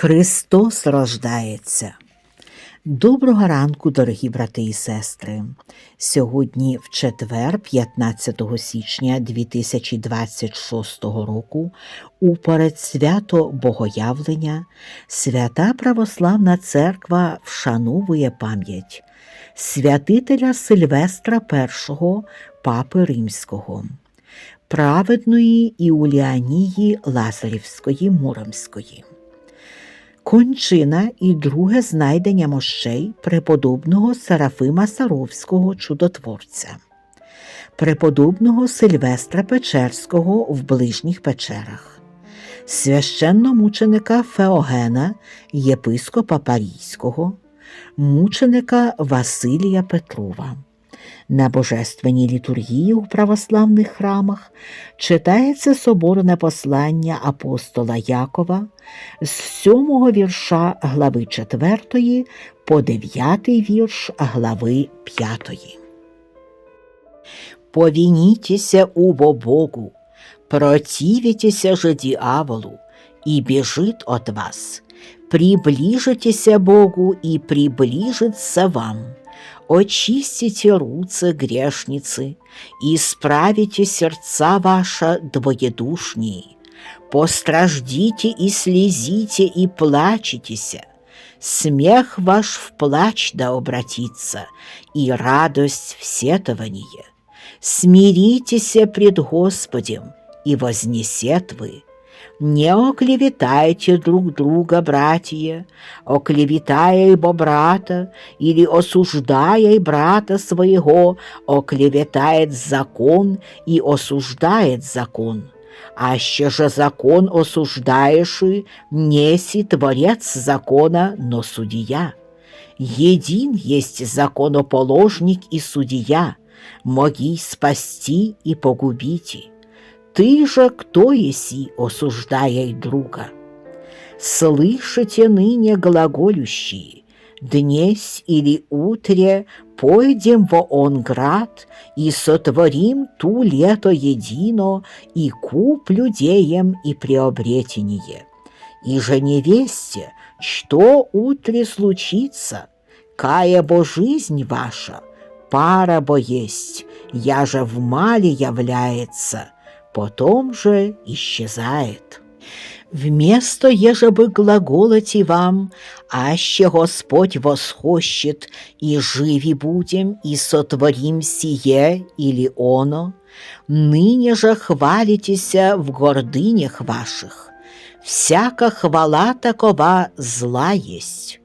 Христос рождається. Доброго ранку, дорогі брати і сестри. Сьогодні, в четвер, 15 січня 2026 року, у передсвято Богоявлення, Свята Православна Церква вшановує пам'ять святителя Сильвестра І Папи Римського, праведної Іуліанії Лазарівської Муромської. Кончина і друге знайдення мощей преподобного Серафима Саровського чудотворця, преподобного Сильвестра Печерського в ближніх печерах, священномученика Феогена, єпископа Парійського, мученика Василія Петрова. На божественній літургії у православних храмах читається соборне послання апостола Якова з сьомого вірша глави 4 по дев'ятий вірш глави 5. Повінітеся убо Богу, противитеся же дьяволу, и бежит от вас. Приближитеся Богу, и приближится вам. Очистите руцы грешницы, и исправите сердца ваша двоедушние. Постраждите и слезите, и плачетеся. Смех ваш в плач да обратится, и радость в сетование. Смиритеся пред Господем, и вознесет вы. Не оклеветайте друг друга, братья, оклеветая ибо брата, или осуждая брата своего, оклеветает закон и осуждает закон. Аще же закон осуждаеши, неси творец закона, но судья. Един есть законоположник и судья, моги спасти и погубите. Ты же кто еси, осуждая друга? Слышите ныне глаголющие, днесь или утре пойдем во он град и сотворим ту лето едино и куп людеям и приобретение. И же невесте, что утре случится, кая бо жизнь ваша, пара бо есть, я же в мале является, потом же исчезает. Вместо еже бы глаголати вам, аще Господь восхощет, и живи будем, и сотворим сие или оно, ныне же хвалитеся в гордынях ваших. Всяка хвала такова зла есть.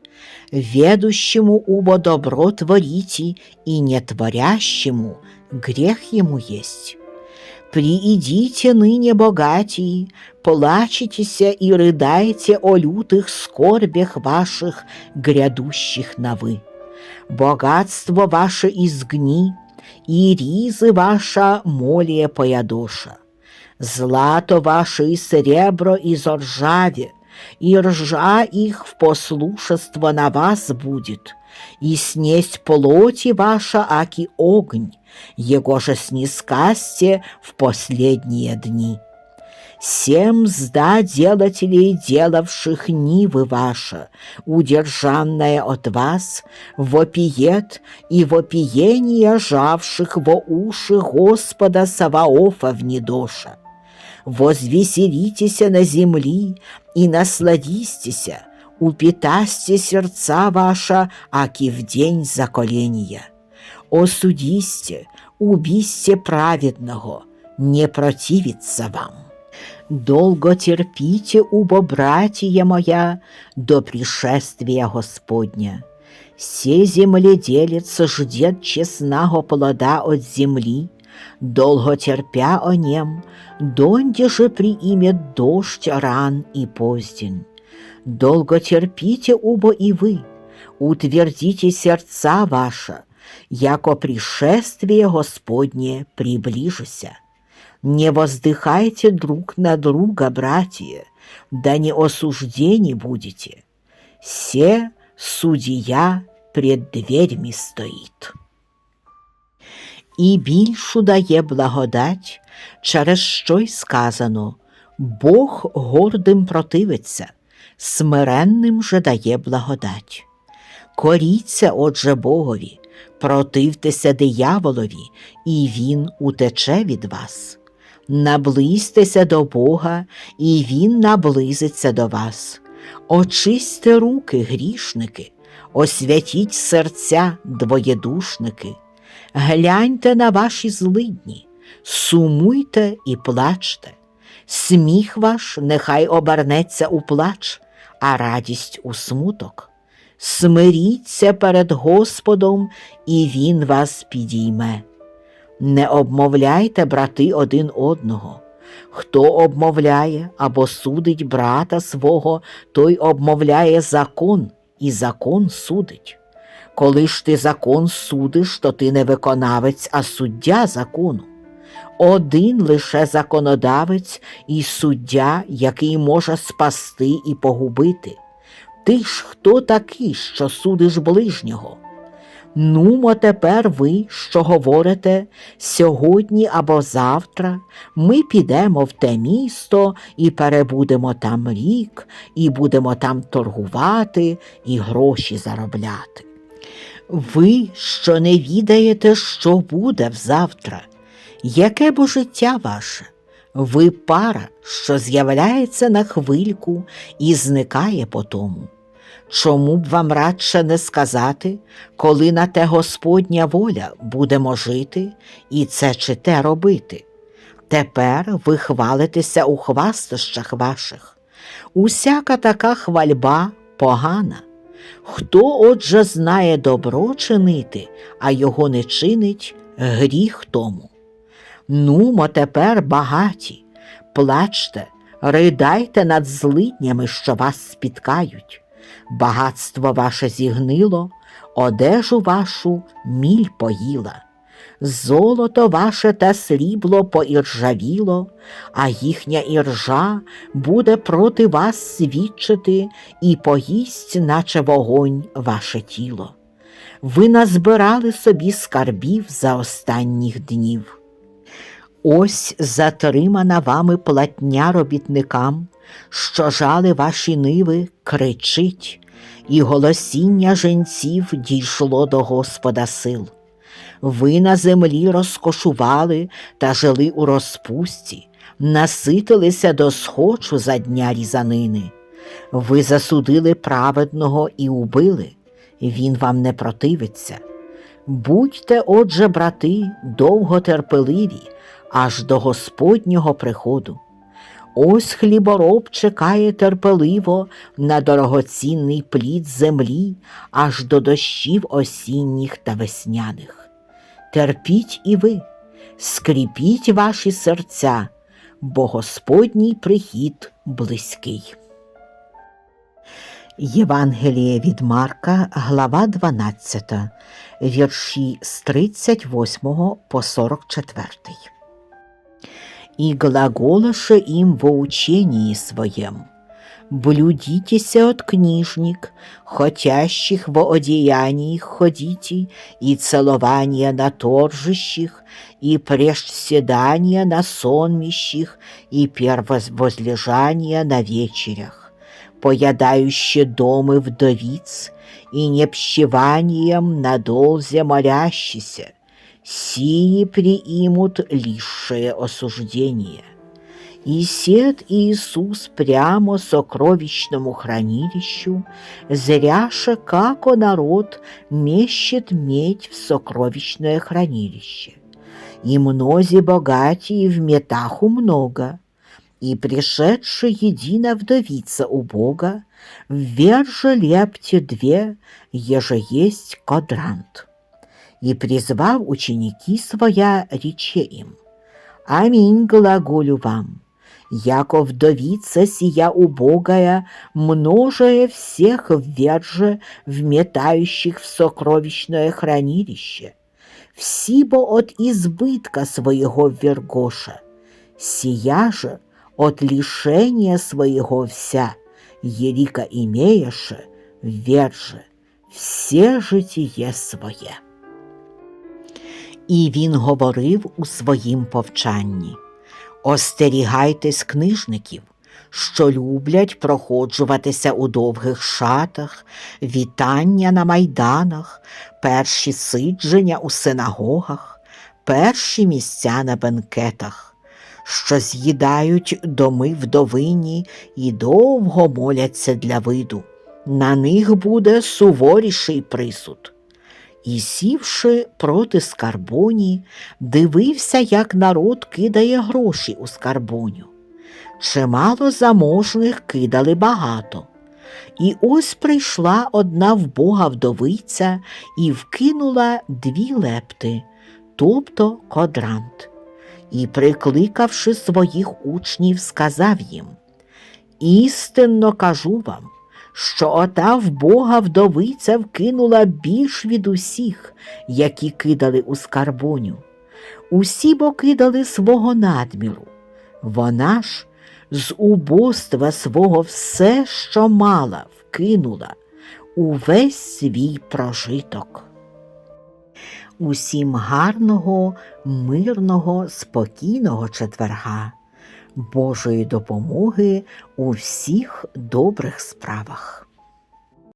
Ведущему убо добро творите, и нетворящему грех ему есть. Приидите ныне богатії, плачетеся и рыдайте о лютых скорбях ваших, грядущих на вы. Богатство ваше изгни, и ризы ваша молия поядоша. Злато ваше и серебро изоржаве, и ржа их в послушество на вас будет, и снесть плоти ваша, аки огонь, его же снискасте в последние дни. Семь зда делателей, делавших нивы ваша, удержанная от вас, вопиет и вопиение жавших во уши Господа Саваофа в недоша. Возвеселитеся на земли и насладистеся, упитасте сердца ваша, аки в день заколения. Осудисте, убисте праведного, не противится вам. Долго терпите, убо, братья моя, до пришествия Господня. Се земледелец ждет честного плода от земли, долго терпя о нем, донде же приимет дождь ран и позден. Долго терпите, убо и вы, утвердите сердца ваша, яко пришествие Господне приближися. Не воздыхайте друг на друга, братья, да не осуждени будете. Се судья пред дверьми стоїть. І більшу дає благодать, через що й сказано Бог гордим противиться, смиренним же дає благодать. Коріться, отже, Богові, противтеся дияволові, і він утече від вас. Наблизьтеся до Бога, і Він наблизиться до вас. Очисьте руки, грішники, освятіть серця, двоєдушники, гляньте на ваші злидні, сумуйте і плачте. Сміх ваш нехай обернеться у плач, а радість у смуток. Смиріться перед Господом, і Він вас підійме. Не обмовляйте, брати, один одного. Хто обмовляє або судить брата свого, той обмовляє закон, і закон судить. Коли ж ти закон судиш, то ти не виконавець, а суддя закону. Один лише законодавець і суддя, який може спасти і погубити. Ти ж хто такий, що судиш ближнього? Нумо тепер ви, що говорите, сьогодні або завтра ми підемо в те місто і перебудемо там рік, і будемо там торгувати і гроші заробляти. Ви, що не відаєте, що буде взавтра, яке бо життя ваше? Ви пара, що з'являється на хвильку і зникає по тому. Чому б вам радше не сказати, коли на те Господня воля будемо жити і це чи те робити? Тепер ви хвалитеся у хвастощах ваших. Усяка така хвальба погана. Хто отже знає добро чинити, а його не чинить, гріх тому. Нумо тепер багаті, плачте, ридайте над злиднями, що вас спіткають. Багатство ваше зігнило, одежу вашу міль поїла, золото ваше та срібло поіржавіло, а їхня іржа буде проти вас свідчити і поїсть, наче вогонь, ваше тіло. Ви назбирали собі скарбів за останніх днів. Ось затримана вами платня робітникам, що жали ваші ниви, кричить, і голосіння женців дійшло до Господа сил. Ви на землі розкошували та жили у розпусті, наситилися до схочу за дня різанини. Ви засудили праведного і убили, він вам не противиться. Будьте, отже, брати, довготерпеливі, аж до Господнього приходу. Ось хлібороб чекає терпеливо на дорогоцінний плід землі аж до дощів осінніх та весняних. Терпіть і ви, скріпіть ваші серця, бо Господній прихід близький. Євангеліє від Марка, глава 12, вірші з 38 по 44 и глаголаше им во учении своем. Блюдитеся от книжник, хотящих во одеяниях ходите, и целования на торжищих, и прежседания на сонмищих, и первовозлежания на вечерях, поядающие домы вдовиц, и непщеванием на долзе молящийся, сии приимут лишее осуждение. И сед Иисус прямо сокровищному хранилищу, зряше, како народ мещет медь в сокровищное хранилище. И мнози богатии в метаху много, и пришедшая едина вдовица у Бога, вверже лепте две, еже есть квадрант и призвав ученики своя, рече им, «Аминь глаголю вам, яко вдовица сия убогая, множая всех вверже вметающих в сокровищное хранилище, всибо от избытка своего вергоша, сия же от лишения своего вся, елика имееше, верже, все житие своє. І він говорив у своїм повчанні Остерігайтесь книжників, що люблять проходжуватися у довгих шатах, вітання на майданах, перші сидження у синагогах, перші місця на бенкетах, що з'їдають доми вдовині і довго моляться для виду. На них буде суворіший присуд. І сівши проти скарбоні, дивився, як народ кидає гроші у скарбоню. Чимало заможних кидали багато. І ось прийшла одна вбога вдовиця і вкинула дві лепти, тобто кодрант, і, прикликавши своїх учнів, сказав їм Істинно кажу вам, що ота вбога вдовиця вкинула більш від усіх, які кидали у скарбоню. Усі бо кидали свого надміру. Вона ж з убоства свого все, що мала, вкинула увесь свій прожиток. Усім гарного, мирного, спокійного четверга, Божої допомоги у всіх добрих справах.